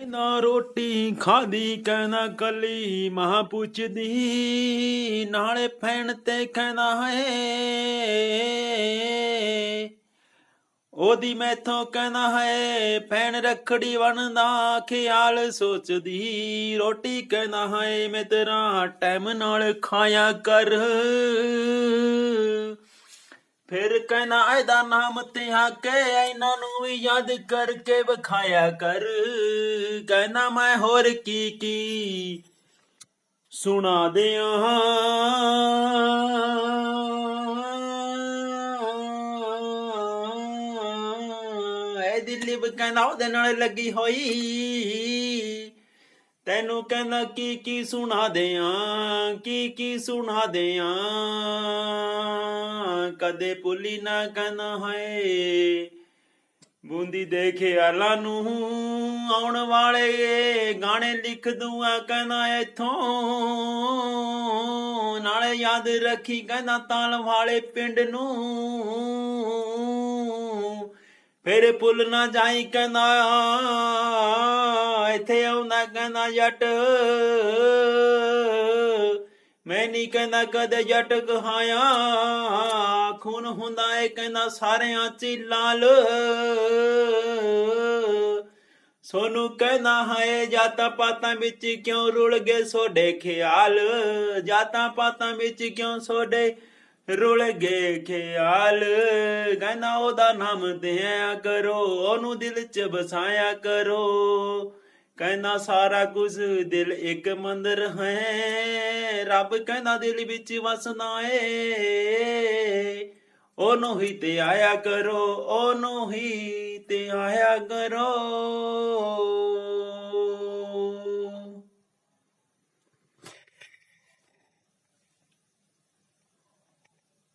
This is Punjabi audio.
ਨਾ ਰੋਟੀ ਖਾਦੀ ਕਹਿੰਦਾ ਕੱਲੀ ਮਹਾ ਪੁੱਛਦੀ, ਨਾਲੇ ਫੈਣ ਤੇ ਕਹਿਣਾ ਹੈ। ਉਹਦੀ ਮੈਥੋਂ ਕਹਿਣਾ ਹੈ, ਫੈਣ ਰਖੜੀ ਬਣਦਾ ਖਿਆਲ ਸੋਚਦੀ, ਰੋਟੀ ਕਹਿੰਦਾ ਹੈ, ਮੈਂ ਤੇਰਾ ਟਾਈਮ ਨਾਲ ਖਾਇਆ ਕਰ। ਫਿਰ ਕਹਿਣਾ ਇਹਦਾ ਨਾਮ ਤੇ ਹਾਕੇ ਇਹਨਾਂ ਨੂੰ ਵੀ ਯਾਦ ਕਰਕੇ ਵਿਖਾਇਆ ਕਰ। ਕਹਿਣਾ, ਮੈਂ ਹੋਰ ਕੀ ਕੀ ਸੁਣਾ ਦਿਆਂ? ਇਹ ਦਿੱਲੀ ਕਹਿੰਦਾ ਉਹਦੇ ਨਾਲ ਲੱਗੀ ਹੋਈ। ਤੈਨੂੰ ਕਹਿੰਦਾ ਕੀ ਕੀ ਸੁਣਾ ਦਿਆਂ, ਕੀ ਕੀ ਸੁਣਾ ਦਿਆਂ? ਕਦੇ ਭੁੱਲੀ ਨਾ ਕਹਿੰਦਾ ਹੈ ਬੂੰਦੀ ਦੇ ਖਿਆਲਾਂ ਨੂੰ ਆਉਣ ਵਾਲੇ ਗਾਣੇ ਲਿਖ ਦੂਆ ਕਹਿੰਦਾ ਇਥੋਂ। ਨਾਲੇ ਯਾਦ ਰੱਖੀ, ਕਹਿੰਦਾ ਤਾਲ ਵਾਲੇ ਪਿੰਡ ਨੂੰ। ਫੇਰ ਭੁੱਲ ਨਾ ਜਾਈ, ਕਹਿੰਦਾ ਇੱਥੇ ਆਉਂਦਾ, ਕਹਿੰਦਾ ਜੱਟ। ਮੈਂ ਨਹੀਂ ਕਹਿੰਦਾ ਕਦੇ ਜੱਟ ਕਹਾਇਆ। ਖੂਨ ਹੁੰਦਾ ਏ ਕਹਿੰਦਾ ਸਾਰਿਆਂ ਚ ਲਾਲ। ਸੋਨੂੰ ਕਹਿੰਦਾ ਹੈ ਜਾਤਾਂ ਪਾਤਾਂ ਵਿੱਚ ਕਿਉਂ ਰੁਲ ਗਏ ਸੋਡੇ ਖਿਆਲ? ਜਾਤਾਂ ਪਾਤਾਂ ਵਿੱਚ ਕਿਉਂ ਸੋਡੇ ਰੁਲ ਗਏ ਖਿਆਲ? ਕਹਿੰਦਾ ਉਹਦਾ ਨਾਮ ਦਿਆ ਕਰੋ, ਉਹਨੂੰ ਦਿਲ ਚ ਬਸਾਇਆ ਕਰੋ। ਕਹਿੰਦਾ ਸਾਰਾ ਕੁਝ ਦਿਲ ਇੱਕ ਮੰਦਰ ਹੈ। ਰੱਬ ਕਹਿੰਦਾ ਦਿਲ ਵਿੱਚ ਵਸਣਾ ਏ। ਉਹਨੂੰ ਹੀ ਤੇ ਆਇਆ ਕਰੋ, ਉਹਨੂੰ ਹੀ ਤੇ ਆਇਆ ਕਰੋ।